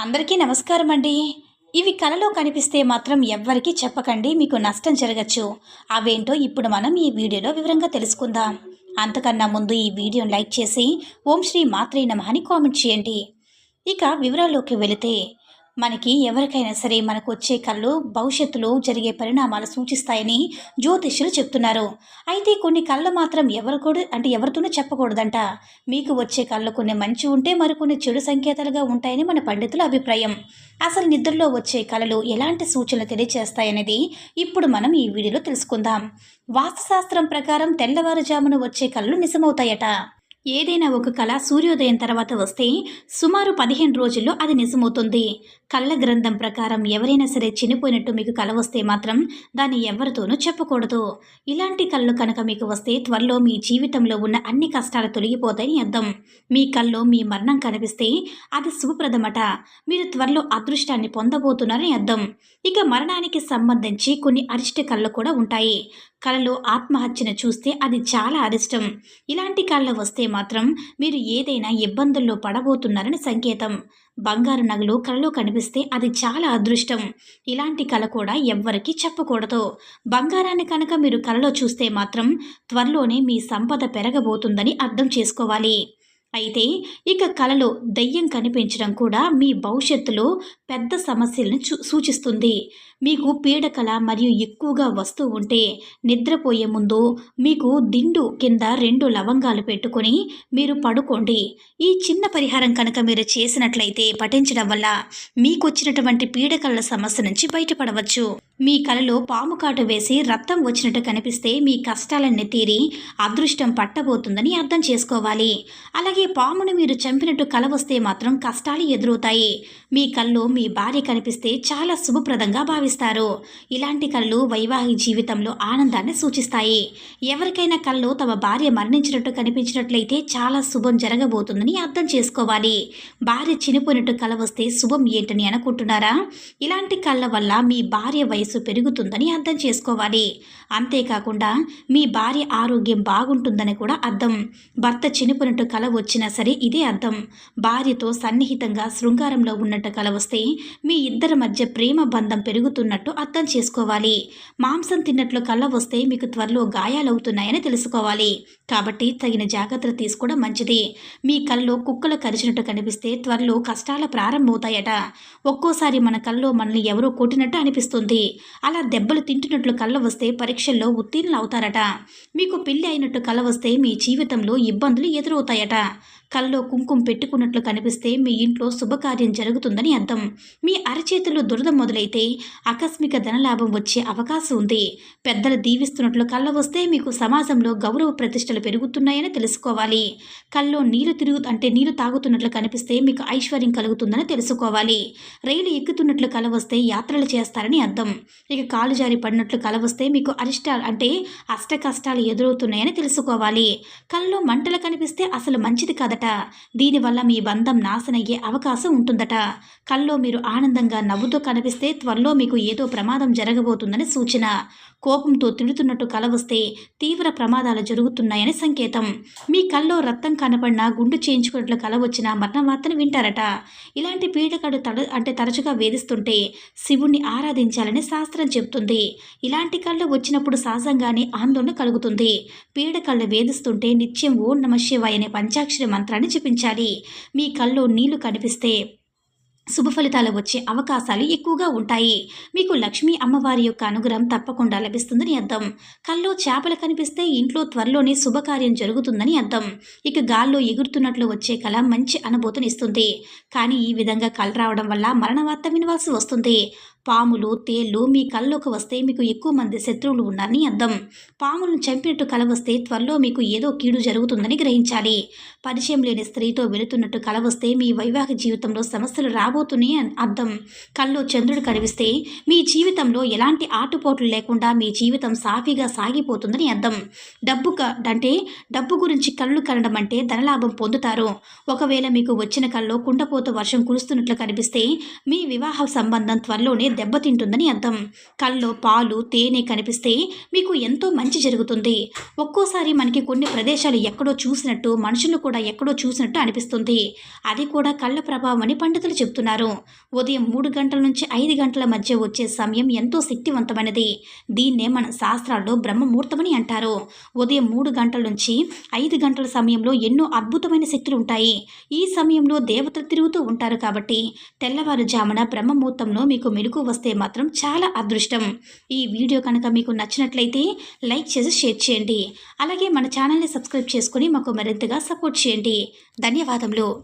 అందరికీ నమస్కారం అండి. ఇవి కలలో కనిపిస్తే మాత్రం ఎవ్వరికీ చెప్పకండి మీకు నష్టం జరగచ్చు. అవేంటో ఇప్పుడు మనం ఈ వీడియోలో వివరంగా తెలుసుకుందాం. అంతకన్నా ముందు ఈ వీడియోని లైక్ చేసి ఓం శ్రీ మాత్రే నమః అని కామెంట్ చేయండి. ఇక వివరాల్లోకి వెళితే మనకి ఎవరికైనా సరే మనకు వచ్చే కళ్ళు భవిష్యత్తులో జరిగే పరిణామాలు సూచిస్తాయని జ్యోతిష్యులు చెప్తున్నారు. అయితే కొన్ని కళ్ళు మాత్రం ఎవరు కూడా అంటే ఎవరితోనూ చెప్పకూడదంట. మీకు వచ్చే కళ్ళు కొన్ని మంచి ఉంటే మరికొన్ని చెడు సంకేతాలుగా ఉంటాయని మన పండితుల అభిప్రాయం. అసలు నిద్రలో వచ్చే కళలు ఎలాంటి సూచనలు తెలియచేస్తాయనేది ఇప్పుడు మనం ఈ వీడియోలో తెలుసుకుందాం. వాస్తుశాస్త్రం ప్రకారం తెల్లవారుజామున వచ్చే కళ్ళు నిజమవుతాయట. ఏదైనా ఒక కళ సూర్యోదయం తర్వాత వస్తే సుమారు పదిహేను రోజుల్లో అది నిజమవుతుంది. కళ్ళ గ్రంథం ప్రకారం ఎవరైనా సరే చనిపోయినట్టు మీకు కల వస్తే మాత్రం దాన్ని ఎవరితోనూ చెప్పకూడదు. ఇలాంటి కళ్ళు కనుక మీకు వస్తే త్వరలో మీ జీవితంలో ఉన్న అన్ని కష్టాలు తొలగిపోతాయని అర్థం. మీ కల్లో మీ మరణం కనిపిస్తే అది శుభప్రదమట. మీరు త్వరలో అదృష్టాన్ని పొందబోతున్నారని అర్థం. ఇక మరణానికి సంబంధించి కొన్ని అరిష్ట కళ్ళు కూడా ఉంటాయి. కళలో ఆత్మహత్యను చూస్తే అది చాలా అరిష్టం. ఇలాంటి కళ్ళు వస్తే మాత్రం మీరు ఏదైనా ఇబ్బందుల్లో పడబోతున్నారని సంకేతం. బంగారు నగలు కళలో కనిపిస్తే అది చాలా అదృష్టం. ఇలాంటి కళ కూడా ఎవ్వరికీ చెప్పకూడదు. బంగారాన్ని కనుక మీరు కళలో చూస్తే మాత్రం త్వరలోనే మీ సంపద పెరగబోతుందని అర్థం చేసుకోవాలి. అయితే ఇక కళలో దయ్యం కనిపించడం కూడా మీ భవిష్యత్తులో పెద్ద సమస్యలను చూ సూచిస్తుంది. మీకు పీడకల మరియు ఎక్కువగా వస్తూ ఉంటే నిద్రపోయే ముందు మీకు దిండు కింద రెండు లవంగాలు పెట్టుకొని మీరు పడుకోండి. ఈ చిన్న పరిహారం కనుక మీరు చేసినట్లయితే పఠించడం వల్ల మీకు వచ్చినటువంటి పీడకల సమస్య నుంచి బయటపడవచ్చు. మీ కలలో పాము కాటు వేసి రక్తం వచ్చినట్టు కనిపిస్తే మీ కష్టాలన్నీ తీరి అదృష్టం పట్టబోతుందని అర్థం చేసుకోవాలి. అలాగే పామును మీరు చంపినట్టు కల వస్తే మాత్రం కష్టాలు ఎదురవుతాయి. మీ కళ్ళు మీ భార్య కనిపిస్తే చాలా శుభప్రదంగా భావిస్తారు. ఇలాంటి కళ్ళు వైవాహిక జీవితంలో ఆనందాన్ని సూచిస్తాయి. ఎవరికైనా కళ్ళు తమ భార్య మరణించినట్టు కనిపించినట్లయితే చాలా శుభం జరగబోతుందని అర్థం చేసుకోవాలి. భార్య చనిపోయినట్టు కల వస్తే శుభం ఏంటని అనుకుంటున్నారా? ఇలాంటి కళ్ళ వల్ల మీ భార్య వయసు పెరుగుతుందని అర్థం చేసుకోవాలి. అంతేకాకుండా మీ భార్య ఆరోగ్యం బాగుంటుందని కూడా అర్థం. భర్త చనిపోయినట్టు కల వచ్చినా సరే ఇదే అర్థం. భార్యతో సన్నిహితంగా శృంగారంలో ఉన్నట్టు కల వస్తే మీ ఇద్దరి మధ్య ప్రేమ బంధం పెరుగుతున్నట్టు అర్థం చేసుకోవాలి. మాంసం తిన్నట్లు కళ్ళ వస్తే మీకు త్వరలో గాయాలవుతున్నాయని తెలుసుకోవాలి. కాబట్టి తగిన జాగ్రత్తలు తీసుకోవడం మంచిది. మీ కళ్ళలో కుక్కలు కరిచినట్టు కనిపిస్తే త్వరలో కష్టాలు ప్రారంభమవుతాయట. ఒక్కోసారి మన కళ్ళలో మనల్ని ఎవరో కొట్టినట్టు అనిపిస్తుంది. అలా దెబ్బలు తింటున్నట్లు కళ్ళ వస్తే పరీక్షల్లో ఉత్తీర్ణులు అవుతారట. మీకు పెళ్ళి అయినట్టు కల వస్తే మీ జీవితంలో ఇబ్బందులు ఎదురవుతాయట. కళ్ళలో కుంకుమ పెట్టుకున్నట్లు కనిపిస్తే మీ ఇంట్లో శుభకార్యం జరుగుతుందని అర్థం. మీ అరచేతుల్లో దురద మొదలైతే ఆకస్మిక ధనలాభం వచ్చే అవకాశం ఉంది. పెద్దలు దీవిస్తున్నట్లు కళ్ళ వస్తే మీకు సమాజంలో గౌరవ ప్రతిష్టలు పెరుగుతున్నాయని తెలుసుకోవాలి. కళ్ళలో నీరు తిరుగు అంటే నీరు తాగుతున్నట్లు కనిపిస్తే మీకు ఐశ్వర్యం కలుగుతుందని తెలుసుకోవాలి. రైలు ఎక్కుతున్నట్లు కళ వస్తే యాత్రలు చేస్తారని అర్థం. ఇక కాలు జారి పడినట్లు కళ వస్తే మీకు అరిష్టాలు అంటే అష్ట కష్టాలు ఎదురవుతున్నాయని తెలుసుకోవాలి. కళ్ళలో మంటలు కనిపిస్తే అసలు మంచిది కాదట దీనివల్ల మీ బంధం నాశనయ్యే అవకాశం ఉంటుందట. కల్లో మీరు ఆనందంగా నవ్వుతూ కనిపిస్తే త్వరలో మీకు ఏదో ప్రమాదం జరగబోతుందని సూచన. కోపంతో తిడుతున్నట్టు కల వస్తే తీవ్ర ప్రమాదాలు జరుగుతున్నాయని సంకేతం. మీ కల్లో రక్తం కనపడినా గుండు చేయించుకున్నట్లు కల వచ్చిన మరణ వార్తను వింటారట. ఇలాంటి పీడకడు తడ అంటే తరచుగా వేధిస్తుంటే శివుణ్ణి ఆరాధించాలని శాస్త్రం చెబుతుంది. ఇలాంటి కళ్ళు వచ్చినప్పుడు సహజంగానే ఆందోళన కలుగుతుంది. పీడకళ్ళు వేధిస్తుంటే నిత్యం ఓ నమ శివాయ అనే పంచాక్షరి మంత్రాన్ని జపించాలి. మీ కళ్ళు నీళ్ళు కనిపిస్తే శుభ ఫలితాలు వచ్చే అవకాశాలు ఎక్కువగా ఉంటాయి. మీకు లక్ష్మీ అమ్మవారి యొక్క అనుగ్రహం తప్పకుండా లభిస్తుందని అర్థం. కల్లో చేపలు కనిపిస్తే ఇంట్లో త్వరలోనే శుభకార్యం జరుగుతుందని అర్థం. ఇక గాల్లో ఎగురుతున్నట్లు వచ్చే కళ మంచి అనుభూతినిస్తుంది కానీ ఈ విధంగా కళ రావడం వల్ల మరణ వార్త వినవలసి వస్తుంది. పాములు తేళ్ళు మీ కళ్ళలోకి వస్తే మీకు ఎక్కువ మంది శత్రువులు ఉన్నారని అర్థం. పాములను చంపినట్టు కల వస్తే త్వరలో మీకు ఏదో కీడు జరుగుతుందని గ్రహించాలి. పరిచయం లేని స్త్రీతో వెళుతున్నట్టు కల వస్తే మీ వైవాహిక జీవితంలో సమస్యలు రాబోతున్నాయి అని అర్థం. కల్లో చంద్రుడు కనిపిస్తే మీ జీవితంలో ఎలాంటి ఆటుపోట్లు లేకుండా మీ జీవితం సాఫీగా సాగిపోతుందని అర్థం. డబ్బు అంటే డబ్బు గురించి కళ్ళు కనడం అంటే ధనలాభం పొందుతారు. ఒకవేళ మీకు వచ్చిన కల్లో కుండపోత వర్షం కురుస్తున్నట్లు కనిపిస్తే మీ వివాహ సంబంధం త్వరలోనే దెబ్బతింటుందని అర్థం. కళ్ళలో పాలు తేనె కనిపిస్తే మీకు ఎంతో మంచి జరుగుతుంది. ఒక్కోసారి మనకి కొన్ని ప్రదేశాలు ఎక్కడో చూసినట్టు మనుషులు కూడా ఎక్కడో చూసినట్టు అనిపిస్తుంది. అది కూడా కళ్ళ ప్రభావం అని పండితులు చెప్తున్నారు ఉదయం మూడు గంటల నుంచి ఐదు గంటల మధ్య వచ్చే సమయం ఎంతో శక్తివంతమైనది. దీన్నే మన శాస్త్రాల్లో బ్రహ్మముహూర్తమని అంటారు. ఉదయం మూడు గంటల నుంచి ఐదు గంటల సమయంలో ఎన్నో అద్భుతమైన శక్తులు ఉంటాయి. ఈ సమయంలో దేవతలు తిరుగుతూ ఉంటారు కాబట్టి తెల్లవారుజామున బ్రహ్మముహూర్తంలో మీకు మెలుకు వస్తే మాత్రం చాలా అదృష్టం. ఈ వీడియో కనుక మీకు నచ్చినట్లయితే లైక్ చేసి షేర్ చేయండి. అలాగే మన ఛానల్ని సబ్స్క్రైబ్ చేసుకొని మాకు మరింతగా సపోర్ట్ చేయండి. ధన్యవాదములు.